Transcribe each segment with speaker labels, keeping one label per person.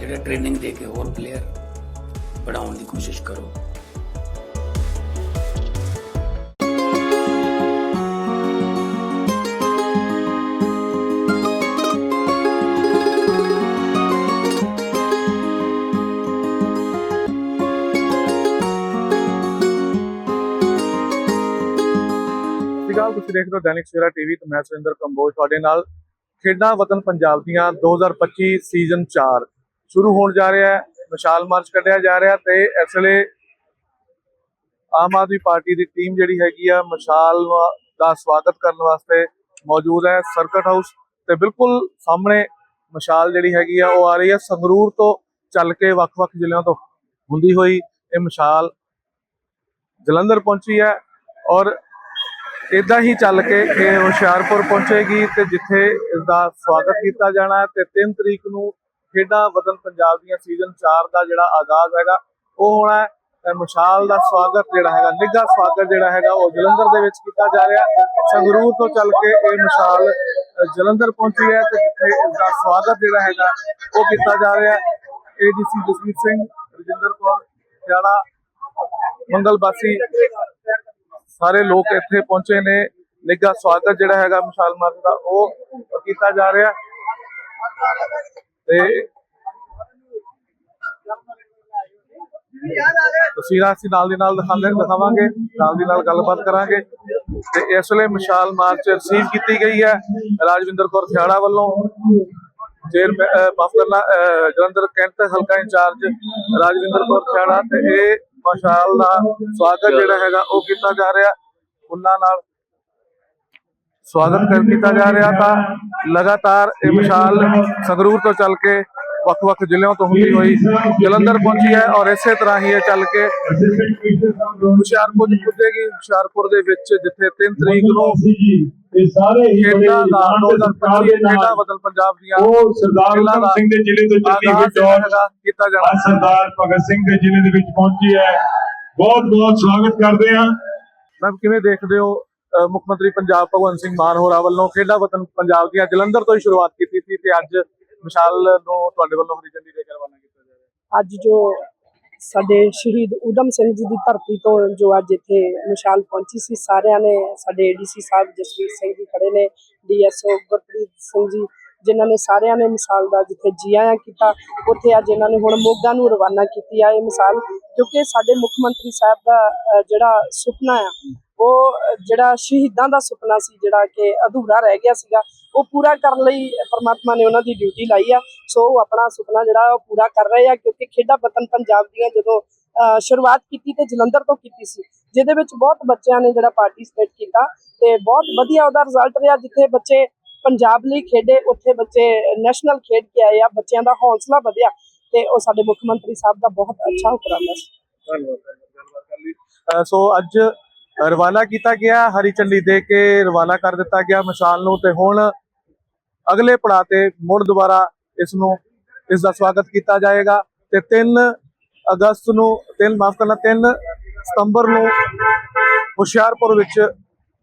Speaker 1: ਜਿਹੜੇ ਟ੍ਰੇਨਿੰਗ ਦੇ ਕੇ ਹੋਰ ਪਲੇਅਰ ਬਣਾਉਣ ਦੀ ਕੋਸ਼ਿਸ਼ ਕਰੋ।
Speaker 2: ਸਤਿ ਸ਼੍ਰੀ ਅਕਾਲ, ਤੁਸੀਂ ਦੇਖ ਰਹੇ ਹੋ ਦੈਨਿਕ ਸਵੇਰਾ ਟੀਵੀ ਤੇ ਮੈਂ ਸੁਰਿੰਦਰ ਕੰਬੋਜ। ਤੁਹਾਡੇ ਨਾਲ ਖੇਡਾਂ ਵਤਨ ਪੰਜਾਬ ਦੀਆਂ 2025 ਸੀਜ਼ਨ 4 ਸ਼ੁਰੂ ਹੋਣ ਜਾ ਰਿਹਾ ਹੈ, ਵਿਸ਼ਾਲ ਮਾਰਚ ਕੱਢਿਆ ਜਾ ਰਿਹਾ ਤੇ ਇਸ ਵੇਲੇ ਆਮ ਆਦਮੀ ਪਾਰਟੀ ਦੀ ਟੀਮ ਜਿਹੜੀ ਹੈਗੀ ਆ ਮਸ਼ਾਲ ਦਾ ਸਵਾਗਤ ਕਰਨ ਵਾਸਤੇ ਮੌਜੂਦ ਹੈ, ਸਰਕਟ ਹਾਊਸ ਤੇ ਬਿਲਕੁਲ ਸਾਹਮਣੇ ਮਸ਼ਾਲ ਜਿਹੜੀ ਹੈਗੀ ਆ, ਉਹ ਆ ਰਹੀ ਹੈ, ਸੰਗਰੂਰ ਤੋਂ ਚੱਲ ਕੇ ਵੱਖ-ਵੱਖ ਜ਼ਿਲ੍ਹਿਆਂ ਤੋਂ ਹੁੰਦੀ ਹੋਈ ਇਹ ਮਸ਼ਾਲ ਜਲੰਧਰ ਪਹੁੰਚੀ ਹੈ ਔਰ ਇਦਾਂ ਹੀ ਚੱਲ ਕੇ ਇਹ ਹੁਸ਼ਿਆਰਪੁਰ ਪਹੁੰਚੇਗੀ ਤੇ ਜਿੱਥੇ ਇਸ ਦਾ ਸਵਾਗਤ ਕੀਤਾ ਜਾਣਾ ਤੇ 3 ਤਰੀਕ ਨੂੰ ਖੇਡਾਂ ਵਤਨ ਪੰਜਾਬ ਦੀਆਂ ਸੀਜ਼ਨ 4 ਦਾ ਜਿਹੜਾ ਆਗਾਜ਼ ਹੈਗਾ, ਉਹ ਹੋਣਾ ਮਸ਼ਾਲ ਦਾ ਸਵਾਗਤ ਜਿਹੜਾ ਹੈਗਾ, ਨਿੱਘਾ ਸਵਾਗਤ ਜਿਹੜਾ ਹੈਗਾ, ਉਹ ਜਲੰਧਰ ਦੇ ਵਿੱਚ ਕੀਤਾ ਜਾ ਰਿਹਾ ਸੰਗਰੂਰ ਤੋਂ ਚੱਲ ਕੇ ਇਹ ਮਸ਼ਾਲ ਜਲੰਧਰ ਪਹੁੰਚੀ ਹੈ ਤੇ ਜਿੱਥੇ ਇਸ ਦਾ ਸਵਾਗਤ ਜਿਹੜਾ ਹੈਗਾ, ਉਹ ਕੀਤਾ ਜਾ ਰਿਹਾ ਏਡੀਸੀ ਜਸਵੀਰ ਸਿੰਘ, ਰਜਿੰਦਰ ਕੌਰ ਖਿਆੜਾ ਮੰਗਲ ਬਾਸੀ, ਸਾਰੇ ਲੋਕ ਇੱਥੇ ਪਹੁੰਚੇ ਨੇ। ਨਿੱਘਾ ਸਵਾਗਤ ਜਿਹੜਾ ਹੈਗਾ ਮਸ਼ਾਲ ਮਾਰਚ ਦਾ, ਉਹ ਕੀਤਾ ਜਾ ਰਿਹਾ ਤੇ ਤਸਵੀਰਾਂ ਅਸੀਂ ਨਾਲ ਦੀ ਨਾਲ ਦਿਖਾਉਂਦੇ, ਦਿਖਾਵਾਂਗੇ, ਨਾਲ ਦੀ ਨਾਲ ਗੱਲਬਾਤ ਕਰਾਂਗੇ। ਤੇ ਇਸ ਵੇਲੇ ਮਿਸਾਲ ਮਾਰਚ ਰਿਸੀਵ ਕੀਤੀ ਗਈ ਹੈ ਰਾਜਵਿੰਦਰ ਕੌਰ ਥਿਆੜਾ ਵੱਲੋਂ। ਚੇਅਰ ਮਾਫ ਕਰਨਾ ਜਲੰਧਰ ਕੈਂਟ ਹਲਕਾ ਇੰਚਾਰਜ ਰਾਜਵਿੰਦਰ ਕੌਰ ਥਿਆੜਾ ਤੇ ਇਹ ਮਸ਼ਾਲ ਦਾ ਸਵਾਗਤ ਜਿਹੜਾ ਹੈਗਾ ਉਹ ਕੀਤਾ ਜਾ ਰਿਹਾ। ਉਹਨਾਂ ਨਾਲ ਸਵਾਗਤ ਕਰ ਕੀਤਾ ਜਾ ਰਿਹਾ ਤਾਂ ਲਗਾਤਾਰ ਇਹ ਮਸ਼ਾਲ ਸੰਗਰੂਰ ਤੋਂ ਚੱਲ ਕੇ ਵੱਖ-ਵੱਖ ਜ਼ਿਲ੍ਹਿਆਂ ਤੋਂ ਹੁੰਦੀ ਹੋਈ ਜਲੰਧਰ ਪਹੁੰਚੀ ਹੈ ਔਰ ਇਸੇ ਤਰ੍ਹਾਂ ਹੀ ਇਹ ਚੱਲ ਕੇ ਹੁਸ਼ਿਆਰਪੁਰ ਪੁੱਜੇਗੀ। ਹੁਸ਼ਿਆਰਪੁਰ ਦੇ ਵਿੱਚ ਜਿੱਥੇ 3 ਤਰੀਕ ਨੂੰ
Speaker 3: ਇਹ ਸਾਰੇ
Speaker 2: ਖੇਡਾਂ ਦਾ
Speaker 3: ਇਮਾਨ ਦੇ
Speaker 2: 2025
Speaker 3: ਸਤਿਕਾਰ ਦੇ
Speaker 2: ਖੇਡਾਂ
Speaker 3: ਨਾਲ
Speaker 2: ਬਦਲ ਪੰਜਾਬ ਦੀਆਂ
Speaker 3: ਉਹ ਸਰਦਾਰ
Speaker 2: ਦਾ
Speaker 3: ਸਿੰਘ ਦੇ ਜ਼ਿਲ੍ਹੇ ਤੋਂ ਚੱਲੀ ਹੋਈ
Speaker 2: ਹੈਗਾ ਕੀਤਾ ਜਾਣਾ।
Speaker 3: ਸਰਦਾਰ ਭਗਤ ਸਿੰਘ ਦੇ ਜ਼ਿਲ੍ਹੇ ਦੇ ਵਿੱਚ ਪਹੁੰਚੀ ਹੈ। ਬਹੁਤ ਬਹੁਤ ਸਵਾਗਤ ਕਰਦੇ ਹਾਂ।
Speaker 2: ਮੈਂ ਕਿਵੇਂ ਦੇਖਦੇ ਹੋ ਮੁੱਖ ਮੰਤਰੀ ਪੰਜਾਬ ਭਗਵੰਤ ਸਿੰਘ ਮਾਨ ਹੋਰਾਂ ਵੱਲੋਂ ਖੇਡਾਂ ਵਤਨ ਪੰਜਾਬ ਦੀਆਂ ਜਲੰਧਰ ਤੋਂ ਹੀ ਸ਼ੁਰੂਆਤ ਕੀਤੀ ਸੀ ਤੇ ਅੱਜ ਮਿਸਾਲ ਨੂੰ ਤੁਹਾਡੇ ਵੱਲੋਂ ਹਰੀ ਝੰਡੀ ਦੇ ਕੇ ਕੀਤਾ ਜਾ ਰਿਹਾ
Speaker 4: ਅੱਜ ਜੋ ਸਾਡੇ ਸ਼ਹੀਦ ਊਧਮ ਸਿੰਘ ਜੀ ਦੀ ਧਰਤੀ ਤੋਂ ਜੋ ਅੱਜ ਇੱਥੇ ਮਿਸਾਲ ਪਹੁੰਚੀ ਸੀ, ਸਾਰਿਆਂ ਨੇ ਸਾਡੇ ਏਡੀਸੀ ਸਾਹਿਬ ਜਸਵੀਰ ਸਿੰਘ ਜੀ ਖੜੇ ਨੇ, ਡੀਐਸਓ ਗੁਰਪ੍ਰੀਤ ਸਿੰਘ ਜੀ, ਜਿਨ੍ਹਾਂ ਨੇ ਸਾਰਿਆਂ ਨੇ ਮਿਸਾਲ ਦਾ ਜਿੱਥੇ ਜੀ ਆਇਆਂ ਕੀਤਾ, ਉੱਥੇ ਅੱਜ ਇਹਨਾਂ ਨੇ ਹੁਣ ਮੋਗਾ ਨੂੰ ਰਵਾਨਾ ਕੀਤੀ ਆ ਇਹ ਮਿਸਾਲ, ਕਿਉਂਕਿ ਸਾਡੇ ਮੁੱਖ ਮੰਤਰੀ ਸਾਹਿਬ ਦਾ ਜਿਹੜਾ ਸੁਪਨਾ ਆ ਉਹ ਜਿਹੜਾ ਸ਼ਹੀਦਾਂ ਦਾ ਸੁਪਨਾ ਸੀ, ਜਿਹੜਾ ਕਿ ਅਧੂਰਾ ਰਹਿ ਗਿਆ ਸੀਗਾ, ਉਹ ਪੂਰਾ ਕਰਨ ਲਈ ਪਰਮਾਤਮਾ ਨੇ ਉਹਨਾਂ ਦੀ ਡਿਊਟੀ ਲਾਈ ਆ। ਸੋ ਉਹ ਆਪਣਾ ਸੁਪਨਾ ਜਿਹੜਾ ਉਹ ਪੂਰਾ ਕਰ ਰਹੇ ਆ, ਕਿਉਂਕਿ ਖੇਡਾਂ ਵਤਨ ਪੰਜਾਬ ਦੀਆਂ ਜਦੋਂ ਸ਼ੁਰੂਆਤ ਕੀਤੀ ਤੇ ਜਲੰਧਰ ਤੋਂ ਕੀਤੀ ਸੀ, ਜਿਹਦੇ ਵਿੱਚ ਬਹੁਤ ਬੱਚਿਆਂ ਨੇ ਜਿਹੜਾ ਪਾਰਟਿਸਿਪੇਟ ਕੀਤਾ ਤੇ ਬਹੁਤ ਵਧੀਆ ਉਹਦਾ ਰਿਜ਼ਲਟ ਰਿਹਾ, ਜਿੱਥੇ ਬੱਚੇ ਪੰਜਾਬ ਲਈ ਖੇਡੇ, ਉੱਥੇ ਬੱਚੇ ਨੈਸ਼ਨਲ ਖੇਡ ਕੇ ਆਏ ਆ, ਬੱਚਿਆਂ ਦਾ ਹੌਸਲਾ ਵਧਿਆ ਤੇ ਉਹ ਸਾਡੇ ਮੁੱਖ ਮੰਤਰੀ ਸਾਹਿਬ ਦਾ ਬਹੁਤ ਅੱਛਾ ਉਪਰਾਲਾ ਸੀ।
Speaker 2: ਧੰਨਵਾਦ ਸੋ ਅੱਜ ਰਵਾਨਾ ਕੀਤਾ ਗਿਆ, ਹਰੀ ਝੰਡੀ ਦੇ ਕੇ ਰਵਾਨਾ ਕਰ ਦਿੱਤਾ ਗਿਆ ਮਿਸਾਲ ਨੂੰ ਤੇ ਹੁਣ ਅਗਲੇ ਪੜਾਅ ਤੇ ਮੁੜ ਦੁਬਾਰਾ ਇਸ ਨੂੰ, ਇਸ ਦਾ ਸਵਾਗਤ ਕੀਤਾ ਜਾਏਗਾ ਤੇ 3 ਅਗਸਤ ਨੂੰ 3 ਮਾਫ ਕਰਨਾ 3 ਸਤੰਬਰ ਨੂੰ ਹੁਸ਼ਿਆਰਪੁਰ ਵਿੱਚ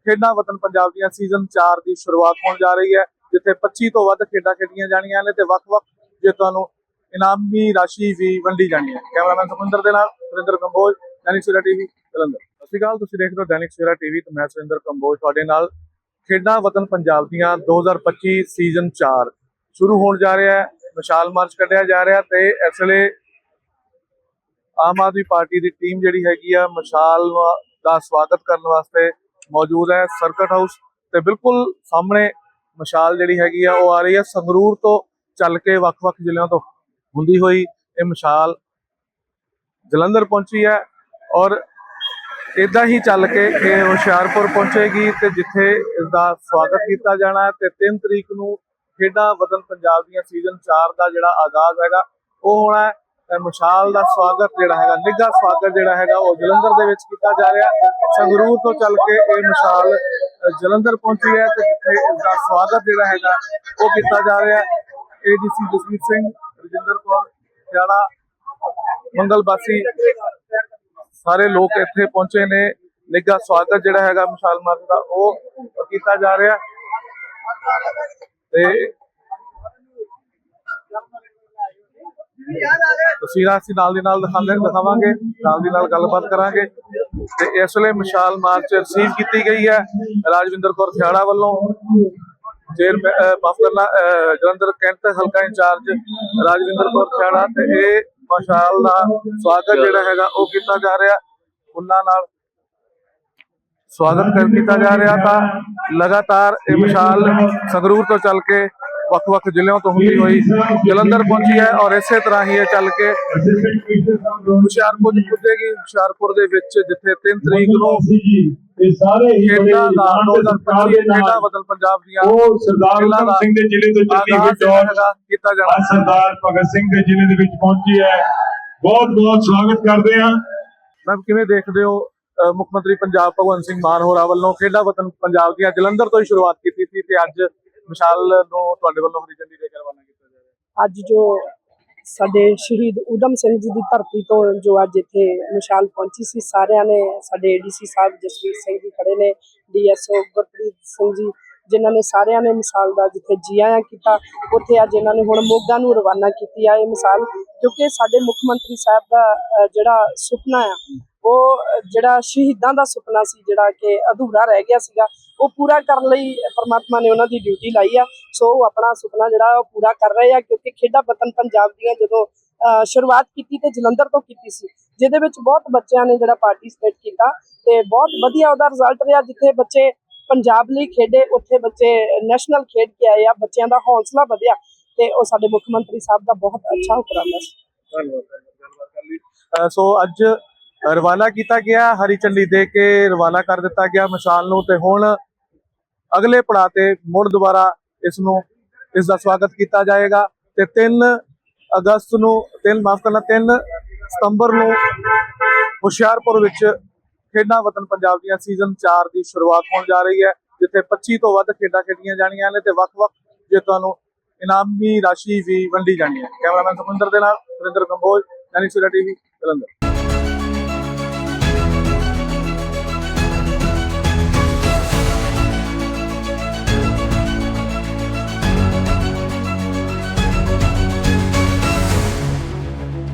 Speaker 2: ਖੇਡਾਂ ਵਤਨ ਪੰਜਾਬ ਦੀਆਂ ਸੀਜ਼ਨ 4 ਦੀ ਸ਼ੁਰੂਆਤ ਹੋਣ ਜਾ ਰਹੀ ਹੈ, ਜਿੱਥੇ 25 ਤੋਂ ਵੱਧ ਖੇਡਾਂ ਖੇਡੀਆਂ ਜਾਣੀਆਂ ਨੇ ਤੇ ਵੱਖ-ਵੱਖ ਜੇਤੂਆਂ ਨੂੰ ਇਨਾਮੀ ਰਾਸ਼ੀ ਵੀ ਵੰਡੀ ਜਾਣੀ ਹੈ ਕੈਮਰਾਮੈਨ ਸੁਖਿੰਦਰ ਦੇ ਨਾਲ, ਸੁਰਿੰਦਰ ਕੰਬੋਜ ਦੈਨਿਕ ਸਵੇਰਾ ਟੀਵੀ, ਜਲੰਧਰ। ਸਤਿ ਸ਼੍ਰੀ ਅਕਾਲ, ਤੁਸੀਂ ਦੇਖ ਰਹੇ ਹੋ ਦੈਨਿਕ ਸਵੇਰਾ ਟੀਵੀ ਤੇ ਮੈਂ ਸੁਰਿੰਦਰ ਕੰਬੋਜ। ਤੁਹਾਡੇ ਨਾਲ ਖੇਡਾਂ ਵਤਨ ਪੰਜਾਬ ਦੀਆਂ 2025 ਸੀਜ਼ਨ 4 ਸ਼ੁਰੂ ਹੋਣ ਜਾ ਰਿਹਾ ਹੈ, ਵਿਸ਼ਾਲ ਮਾਰਚ ਕੱਢਿਆ ਜਾ ਰਿਹਾ ਤੇ ਇਸ ਵੇਲੇ ਆਮ ਆਦਮੀ ਪਾਰਟੀ ਦੀ ਟੀਮ ਜਿਹੜੀ ਹੈਗੀ ਆ ਮਸ਼ਾਲ ਦਾ ਸਵਾਗਤ ਕਰਨ ਵਾਸਤੇ ਮੌਜੂਦ ਹੈ, ਸਰਕਟ ਹਾਊਸ ਤੇ ਬਿਲਕੁਲ ਸਾਹਮਣੇ ਮਸ਼ਾਲ ਜਿਹੜੀ ਹੈਗੀ ਆ, ਉਹ ਆ ਰਹੀ ਹੈ ਸੰਗਰੂਰ ਤੋਂ ਚੱਲ ਕੇ ਵੱਖ-ਵੱਖ ਜ਼ਿਲ੍ਹਿਆਂ ਤੋਂ ਹੁੰਦੀ ਹੋਈ ਇਹ ਮਸ਼ਾਲ ਜਲੰਧਰ ਪਹੁੰਚੀ ਹੈ ਔਰ ਇਦਾਂ ਹੀ ਚੱਲ ਕੇ ਇਹ ਹੁਸ਼ਿਆਰਪੁਰ ਪਹੁੰਚੇਗੀ ਤੇ ਜਿੱਥੇ ਇਸ ਦਾ ਸਵਾਗਤ ਕੀਤਾ ਜਾਣਾ ਹੈ ਤੇ 3 ਤਰੀਕ ਨੂੰ ਖੇਡਾਂ ਵਤਨ ਪੰਜਾਬ ਦੀਆਂ ਸੀਜ਼ਨ 4 ਦਾ ਜਿਹੜਾ ਆਗਾਜ਼ ਹੈਗਾ, ਉਹ ਹੋਣਾ ਮਸ਼ਾਲ ਦਾ ਸਵਾਗਤ ਜਿਹੜਾ ਹੈਗਾ, ਨਿੱਘਾ ਸਵਾਗਤ ਜਿਹੜਾ ਹੈਗਾ, ਉਹ ਜਲੰਧਰ ਦੇ ਵਿੱਚ ਕੀਤਾ ਜਾ ਰਿਹਾ ਸੰਗਰੂਰ ਤੋਂ ਚੱਲ ਕੇ ਇਹ ਮਸ਼ਾਲ ਜਲੰਧਰ ਪਹੁੰਚੀ ਹੈ ਤੇ ਜਿੱਥੇ ਇਸ ਦਾ ਸਵਾਗਤ ਜਿਹੜਾ ਹੈਗਾ, ਉਹ ਕੀਤਾ ਜਾ ਰਿਹਾ ਹੈ। ਏਡੀਸੀ ਜਸਵੀਰ ਸਿੰਘ, ਰਜਿੰਦਰ ਕੌਰ ਖਿਆੜਾ ਮੰਗਲ ਬਾਸੀ ਸਾਰੇ ਲੋਕ ਇੱਥੇ ਪਹੁੰਚੇ ਨੇ। ਨਿੱਘਾ ਸਵਾਗਤ ਜਿਹੜਾ ਹੈਗਾ ਮਸ਼ਾਲ ਮਾਰਚ ਦਾ, ਉਹ ਕੀਤਾ ਜਾ ਰਿਹਾ। ਤੇ ਤਸਵੀਰਾਂ ਅਸੀਂ ਨਾਲ ਦੀ ਨਾਲ ਦਿਖਾਉਂਦੇ ਦਿਖਾਵਾਂਗੇ, ਨਾਲ ਦੀ ਨਾਲ ਗੱਲਬਾਤ ਕਰਾਂਗੇ। ਤੇ ਇਸ ਵੇਲੇ ਮਸ਼ਾਲ ਮਾਰਚ ਰਿਸੀਵ ਕੀਤੀ ਗਈ ਹੈ ਰਾਜਵਿੰਦਰ ਕੌਰ ਖਿਆੜਾ ਵੱਲੋਂ। ਜੇਰ ਮਾਫ ਕਰਨਾ ਜਲੰਧਰ ਕੈਂਟ ਹਲਕਾ ਇੰਚਾਰਜ ਰਾਜਵਿੰਦਰ ਕੌਰ ਖਿਆੜਾ ਤੇ ਇਹ ਮਸ਼ਾਲ ਦਾ ਸਵਾਗਤ ਜਿਹੜਾ ਹੈਗਾ ਉਹ ਕੀਤਾ ਜਾ ਰਿਹਾ। ਉਹਨਾਂ ਨਾਲ ਸਵਾਗਤ ਕਰ ਕੀਤਾ ਜਾ ਰਿਹਾ ਤਾਂ ਲਗਾਤਾਰ ਇਹ ਮਸ਼ਾਲ ਸੰਗਰੂਰ ਤੋਂ ਚੱਲ ਕੇ ਵੱਖ-ਵੱਖ ਜ਼ਿਲ੍ਹਿਆਂ ਤੋਂ ਹੁੰਦੀ ਹੋਈ ਜਲੰਧਰ ਪਹੁੰਚੀ ਹੈ ਔਰ ਇਸੇ ਤਰ੍ਹਾਂ ਹੀ ਇਹ ਚੱਲ ਕੇ ਹੁਸ਼ਿਆਰਪੁਰ ਪੁੱਜੇਗੀ। ਹੁਸ਼ਿਆਰਪੁਰ ਦੇ ਵਿੱਚ ਜਿੱਥੇ 3 ਤਰੀਕ ਨੂੰ
Speaker 3: ਇਹ ਸਾਰੇ ਹੀ ਬੜੇ
Speaker 2: ਖੇਡਾਂ ਦਾ
Speaker 3: ਇਮਾਨ ਦੇ
Speaker 2: 2025
Speaker 3: ਸਤਿਕਾਰ ਦੇ
Speaker 2: ਖੇਡਾਂ
Speaker 3: ਨਾਲ
Speaker 2: ਬਦਲ ਪੰਜਾਬ ਦੀਆਂ
Speaker 3: ਉਹ ਸਰਦਾਰ ਉਧਮ ਸਿੰਘ ਦੇ ਜ਼ਿਲ੍ਹੇ ਤੋਂ ਚੱਲੀ ਹੋਈ
Speaker 2: ਹੈਗਾ ਕੀਤਾ ਜਾਣਾ।
Speaker 3: ਸਰਦਾਰ ਭਗਤ ਸਿੰਘ ਦੇ ਜ਼ਿਲ੍ਹੇ ਦੇ ਵਿੱਚ ਪਹੁੰਚੀ ਹੈ। ਬਹੁਤ ਬਹੁਤ ਸਵਾਗਤ ਕਰਦੇ ਹਾਂ।
Speaker 2: ਮੈਮ ਕਿਵੇਂ ਦੇਖਦੇ ਹੋ ਮੁੱਖ ਮੰਤਰੀ ਪੰਜਾਬ ਭਗਵੰਤ ਸਿੰਘ ਮਾਨ ਹੋਰਾਂ ਵੱਲੋਂ ਖੇਡਾਂ ਵਤਨ ਪੰਜਾਬ ਦੀਆਂ ਜਲੰਧਰ ਤੋਂ ਹੀ ਸ਼ੁਰੂਆਤ ਕੀਤੀ ਸੀ ਤੇ ਅੱਜ ਮਿਸਾਲ ਨੂੰ ਤੁਹਾਡੇ ਵੱਲੋਂ ਹਰੀ ਝੰਡੀ ਦੇ ਕੇ ਕੀਤਾ ਜਾ ਰਿਹਾ
Speaker 4: ਅੱਜ ਜੋ ਸਾਡੇ ਸ਼ਹੀਦ ਊਧਮ ਸਿੰਘ ਜੀ ਦੀ ਧਰਤੀ ਤੋਂ ਜੋ ਅੱਜ ਇੱਥੇ ਮਿਸਾਲ ਪਹੁੰਚੀ ਸੀ, ਸਾਰਿਆਂ ਨੇ ਸਾਡੇ ਏਡੀਸੀ ਸਾਹਿਬ ਜਸਵੀਰ ਸਿੰਘ ਜੀ ਖੜੇ ਨੇ ਡੀਐਸਓ ਗੁਰਪ੍ਰੀਤ ਸਿੰਘ ਜੀ, ਜਿਨ੍ਹਾਂ ਨੇ ਸਾਰਿਆਂ ਨੇ ਮਿਸਾਲ ਦਾ ਜਿੱਥੇ ਜੀ ਆਇਆਂ ਕੀਤਾ, ਉੱਥੇ ਅੱਜ ਇਹਨਾਂ ਨੇ ਹੁਣ ਮੋਗਾ ਨੂੰ ਰਵਾਨਾ ਕੀਤੀ ਆ ਇਹ ਮਿਸਾਲ, ਕਿਉਂਕਿ ਸਾਡੇ ਮੁੱਖ ਮੰਤਰੀ ਸਾਹਿਬ ਦਾ ਜਿਹੜਾ ਸੁਪਨਾ ਆ ਉਹ ਜਿਹੜਾ ਸ਼ਹੀਦਾਂ ਦਾ ਸੁਪਨਾ ਸੀ, ਜਿਹੜਾ ਕਿ ਅਧੂਰਾ ਰਹਿ ਗਿਆ ਸੀਗਾ, ਉਹ ਪੂਰਾ ਕਰਨ ਲਈ ਪਰਮਾਤਮਾ ਨੇ ਉਹਨਾਂ ਦੀ ਡਿਊਟੀ ਲਾਈ ਆ। ਸੋ ਉਹ ਆਪਣਾ ਸੁਪਨਾ ਜਿਹੜਾ ਉਹ ਪੂਰਾ ਕਰ ਰਹੇ ਆ, ਕਿਉਂਕਿ ਖੇਡਾਂ ਵਤਨ ਪੰਜਾਬ ਦੀਆਂ ਜਦੋਂ ਸ਼ੁਰੂਆਤ ਕੀਤੀ ਤੇ ਜਲੰਧਰ ਤੋਂ ਕੀਤੀ ਸੀ, ਜਿਹਦੇ ਵਿੱਚ ਬਹੁਤ ਬੱਚਿਆਂ ਨੇ ਜਿਹੜਾ ਪਾਰਟਿਸਿਪੇਟ ਕੀਤਾ ਤੇ ਬਹੁਤ ਵਧੀਆ ਉਹਦਾ ਰਿਜ਼ਲਟ ਰਿਹਾ, ਜਿੱਥੇ ਬੱਚੇ ਪੰਜਾਬ ਲਈ ਖੇਡੇ, ਉੱਥੇ ਬੱਚੇ ਨੈਸ਼ਨਲ ਖੇਡ ਕੇ ਆਏ ਆ, ਬੱਚਿਆਂ ਦਾ ਹੌਸਲਾ ਵਧਿਆ ਤੇ ਉਹ ਸਾਡੇ ਮੁੱਖ ਮੰਤਰੀ ਸਾਹਿਬ ਦਾ ਬਹੁਤ ਅੱਛਾ ਉਪਰਾਲਾ ਸੀ।
Speaker 2: ਧੰਨਵਾਦ ਸੋ ਅੱਜ ਰਵਾਨਾ ਕੀਤਾ ਗਿਆ, ਹਰੀ ਝੰਡੀ ਦੇ ਕੇ ਰਵਾਨਾ ਕਰ ਦਿੱਤਾ ਗਿਆ ਮਸ਼ਾਲ ਨੂੰ ਤੇ ਹੁਣ ਅਗਲੇ ਪੜਾਅ ਤੇ ਮੁੜ ਦੁਬਾਰਾ ਇਸ ਨੂੰ, ਇਸ ਦਾ ਸਵਾਗਤ ਕੀਤਾ ਜਾਏਗਾ ਤੇ 3 ਅਗਸਤ ਨੂੰ 3 ਮਾਫ ਕਰਨਾ 3 ਸਤੰਬਰ ਨੂੰ ਹੁਸ਼ਿਆਰਪੁਰ ਵਿੱਚ ਖੇਡਾਂ ਵਤਨ ਪੰਜਾਬ ਦੀਆਂ ਸੀਜ਼ਨ 4 ਦੀ ਸ਼ੁਰੂਆਤ ਹੋਣ ਜਾ ਰਹੀ ਹੈ, ਜਿੱਥੇ 25 ਤੋਂ ਵੱਧ ਖੇਡਾਂ ਖੇਡੀਆਂ ਜਾਣੀਆਂ ਨੇ ਤੇ ਵੱਖ-ਵੱਖ ਜੇਤੂਆਂ ਨੂੰ ਇਨਾਮੀ ਰਾਸ਼ੀ ਵੀ ਵੰਡੀ ਜਾਣੀ ਹੈ। ਕੈਮਰਾਮੈਨ ਸੁਖਿੰਦਰ ਦੇ ਨਾਲ, ਸੁਰਿੰਦਰ ਕੰਬੋਜ ਦੈਨਿਕ ਸਵੇਰਾ ਟੀਵੀ, ਜਲੰਧਰ।